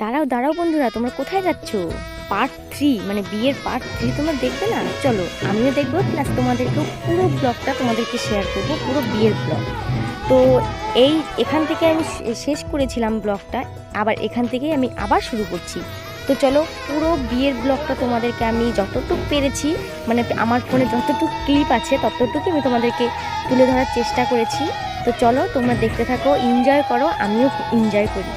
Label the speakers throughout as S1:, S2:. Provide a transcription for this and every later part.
S1: দাঁড়াও দাঁড়াও বন্ধুরা, তোমরা কোথায় যাচ্ছ? পার্ট থ্রি মানে বিয়ের পার্ট থ্রি তোমরা দেখবে না? চলো, আমিও দেখব প্লাস তোমাদেরকেও পুরো ব্লগটা তোমাদেরকে শেয়ার করব, পুরো বিয়ের ব্লগ তো এই, এখান থেকে আমি শেষ করেছিলাম ব্লগটা আবার এখান থেকেই আমি আবার শুরু করছি। তো চলো, পুরো বিয়ের ব্লগটা তোমাদেরকে আমি যতটুকু পেরেছি মানে আমার ফোনে যতটুকু ক্লিপ আছে ততটুকু আমি তোমাদেরকে তুলে ধরার চেষ্টা করেছি। তো চলো, তোমরা দেখতে থাকো এনজয় করো, আমিও এনজয় করি।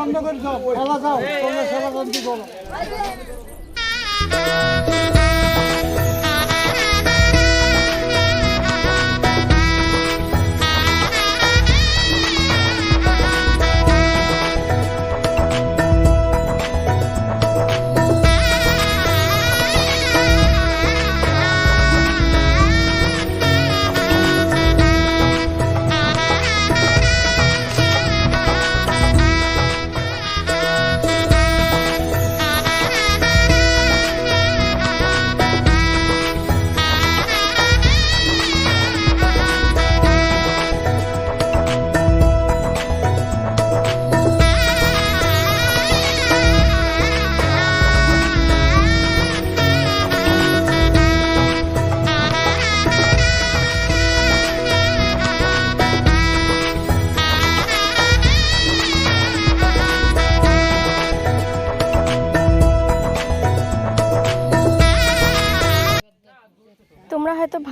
S2: বন্ধ করে যাও খেলা যাও তোমরা খেলা বন্ধ করো।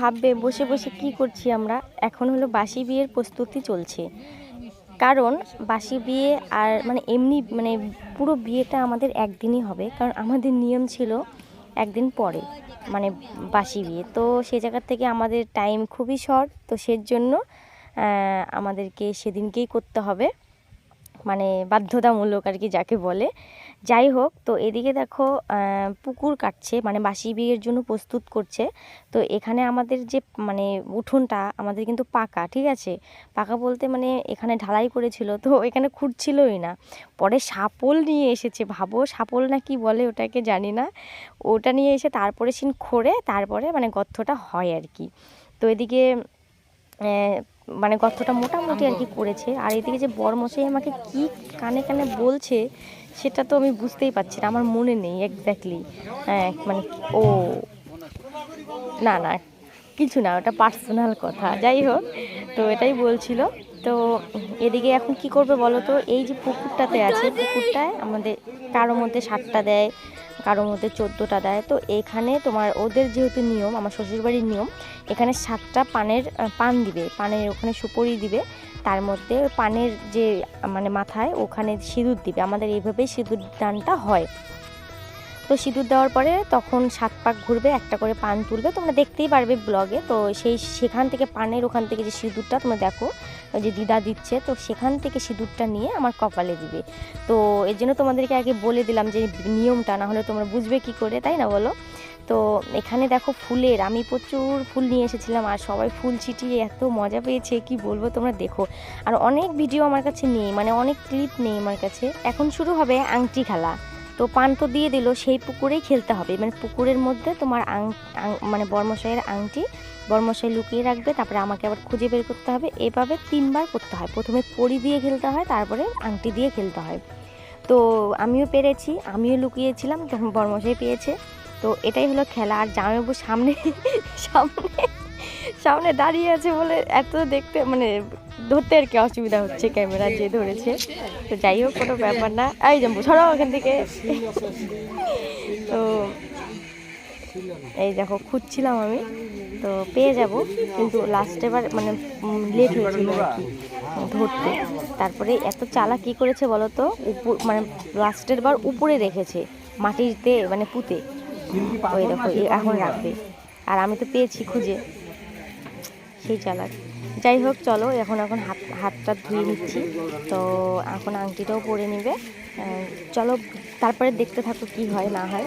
S1: ভাববে বসে বসে কি করছি আমরা? এখন হলো বাসি বিয়ের প্রস্তুতি চলছে। কারণ বাসি বিয়ে আর মানে এমনি মানে পুরো বিয়েটা আমাদের একদিনই হবে। কারণ আমাদের নিয়ম ছিল একদিন পরে মানে বাসি বিয়ে। তো সে জায়গার থেকে আমাদের টাইম খুবই শর্ট তো সের জন্য আমাদেরকে সেদিনকেই করতে হবে। মানে বাধ্যতামূলক আর কি যাকে বলে। যাই হোক তো এদিকে দেখো পুকুর কাটছে মানে বাসি বিয়ের জন্য প্রস্তুত করছে। তো এখানে আমাদের যে মানে উঠোনটা আমাদের কিন্তু পাকা ঠিক আছে? পাকা বলতে মানে এখানে ঢালাই করেছিল তো এখানে খুঁড়ছিলই না। পরে সাপল নিয়ে এসেছে ভাবো সাপল না কি বলে ওটাকে জানি না। ওটা নিয়ে এসে তারপরে সিন খোঁড়ে তারপরে মানে গর্তটা হয় আর কি। তো এদিকে মানে গর্তটা মোটামুটি আর কি করেছে। আর এদিকে যে বরমশাই আমাকে কি কানে কানে বলছে সেটা তো আমি বুঝতেই পারছি না, আমার মনে নেই এক্স্যাক্টলি হ্যাঁ মানে ও, না না, কিছু না, ওটা পার্সোনাল কথা, যাই হোক, তো এটাই বলছিল। তো এদিকে এখন কি করবে বলো তো? এই যে পুকুরটাতে আছে, পুকুরটায় আমাদের কারও মধ্যে সাতটা দেয়, কারও মধ্যে চোদ্দোটা দেয়। তো এখানে তোমার ওদের যেহেতু নিয়ম, আমার শ্বশুরবাড়ির নিয়ম, এখানে সাতটা পানের পান দিবে, পানের ওখানে সুপরি দিবে। তার মধ্যে পানের যে মানে মাথায় ওখানে সিঁদুর দিবে। আমাদের এইভাবেই সিঁদুর দানটা হয়। তো সিঁদুর দেওয়ার পরে তখন সাত পাক ঘুরবে, একটা করে পান তুলবে। তোমরা দেখতেই পারবে ব্লগে। তো সেই, সেখান থেকে পানের ওখান থেকে যে সিঁদুরটা, তোমরা দেখো যে দিদা দিচ্ছে। তো সেখান থেকে সিঁদুরটা নিয়ে আমার কপালে দিবে। তো এর জন্য তোমাদেরকে আগে বলে দিলাম যে নিয়মটা, না হলে তোমরা বুঝবে কি করে, তাই না বলো? তো এখানে দেখো ফুলের, আমি প্রচুর ফুল নিয়ে এসেছিলাম আর সবাই ফুল ছিটিয়ে এত মজা পেয়েছে, কি বলব তোমরা দেখো। আর অনেক ভিডিও আমার কাছে নেই মানে অনেক ক্লিপ নেই আমার কাছে। এখন শুরু হবে আংটি খেলা। তো পান তো দিয়ে দিল, সেই পুকুরেই খেলতে হবে। মানে পুকুরের মধ্যে তোমার আং মানে বর্মশাইয়ের আংটি, বর্মশাই লুকিয়ে রাখবে, তারপরে আমাকে আবার খুঁজে বের করতে হবে। এভাবে তিনবার করতে হয়। প্রথমে পরি দিয়ে খেলতে হয়, তারপরে আংটি দিয়ে খেলতে হয়। তো আমিও পেরেছি, আমিও লুকিয়েছিলাম তখন বর্মশাই পেয়েছে। তো এটাই হলো খেলা। আর জামাইবাবু সামনে সামনে সামনে দাঁড়িয়ে আছে বলে এত দেখতে মানে ধরতে আর কি অসুবিধা হচ্ছে ক্যামেরা যে ধরেছে। তো যাই হোক, কোনো ব্যাপার না। এই জাম্বু সরাও ওখান থেকে। তো এই দেখো, খুঁজছিলাম আমি। তো পেয়ে যাব, কিন্তু লাস্ট এবার মানে লেট হয়েছিল ধরতে। তারপরে এত চালা কি করেছে বলো তো? উপর মানে লাস্টের বার উপরে রেখেছে, মাটিতে মানে পুঁতে। ওই দেখো এখন রাখবে। আর আমি তো পেয়েছি খুঁজে। সেই চালাক। যাই হোক, চলো, এখন এখন হাত, হাতটা ধুয়ে নিচ্ছি। তো এখন আংটিটাও পরে নিবে। চলো, তারপরে দেখতে থাকো কি হয়, না হয়।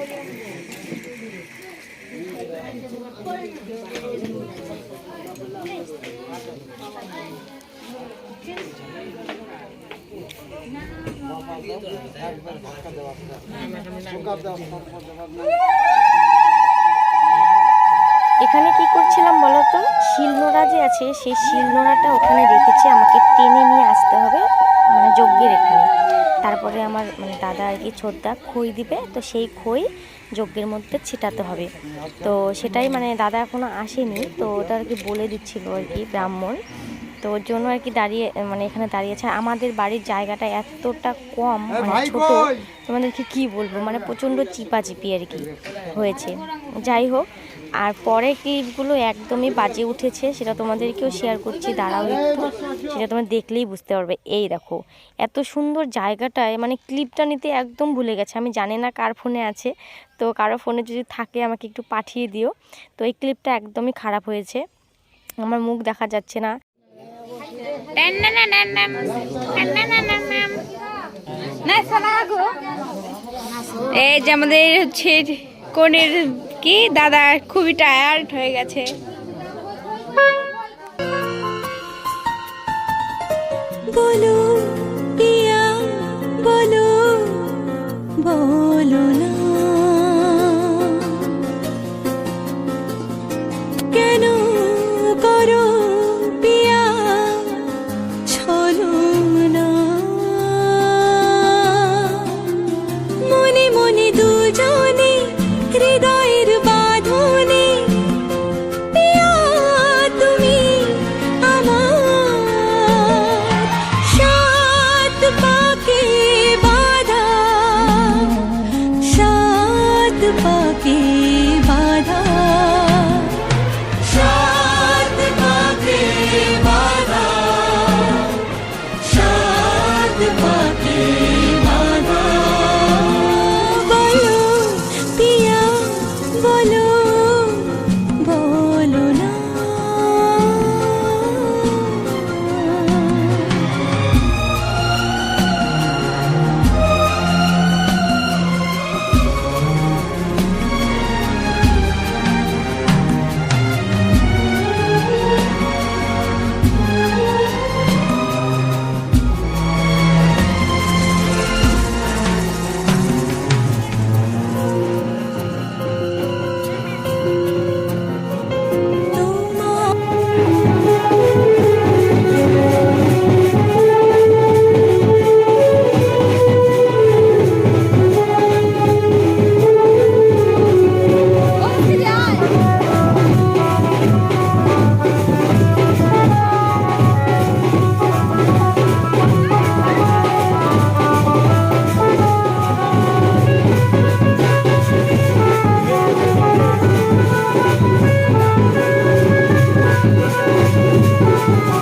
S1: এখানে কি করছিলাম বলো তো শিলনোড়া যে আছে, সেই শিলনোড়াটা ওখানে রেখেছি। আমাকে টেনে নিয়ে আসতে হবে মানে যজ্ঞের এখানে। তারপরে আমার মানে দাদা আর কি ছোটদা খই দিবে, তো সেই খই যজ্ঞের মধ্যে ছিটাতে হবে। তো সেটাই মানে দাদা এখনও আসেনি, তো ওটা আর কি বলে দিচ্ছিল আর কি ব্রাহ্মণ। তো ওর জন্য আর কি দাঁড়িয়ে মানে এখানে দাঁড়িয়েছে। আমাদের বাড়ির জায়গাটা এতটা কম মানে ছোট? তোমাদেরকে কি বলব? মানে প্রচণ্ড চিপাচিপি আর কি হয়েছে। যাই হোক আর পরে ক্লিপগুলো একদমই বাজে উঠেছে সেটা তোমাদেরকেও শেয়ার করছি দাঁড়াও একটু। সেটা তোমরা দেখলেই বুঝতে পারবে। এই দেখো এত সুন্দর জায়গাটায় মানে ক্লিপটা নিতে একদম ভুলে গেছে। আমি জানি না কার ফোনে আছে তো কারও ফোনে যদি থাকে আমাকে একটু পাঠিয়ে দিও। তো এই ক্লিপটা একদমই খারাপ হয়েছে। আমার মুখ দেখা যাচ্ছে না।
S3: এই যে আমাদের হচ্ছে কোনের কি? দাদা খুবই টায়ার্ড হয়ে গেছে।
S4: বলো, পিয়া, বলো বলো
S1: Thank.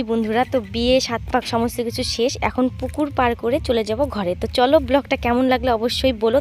S1: নেই বন্ধুরা, তো বিয়ে, সাত পাক, সমস্ত কিছু শেষ। এখন পুকুর পার করে চলে যাব ঘরে। তো চলো, ব্লগটা কেমন লাগল অবশ্যই বলো।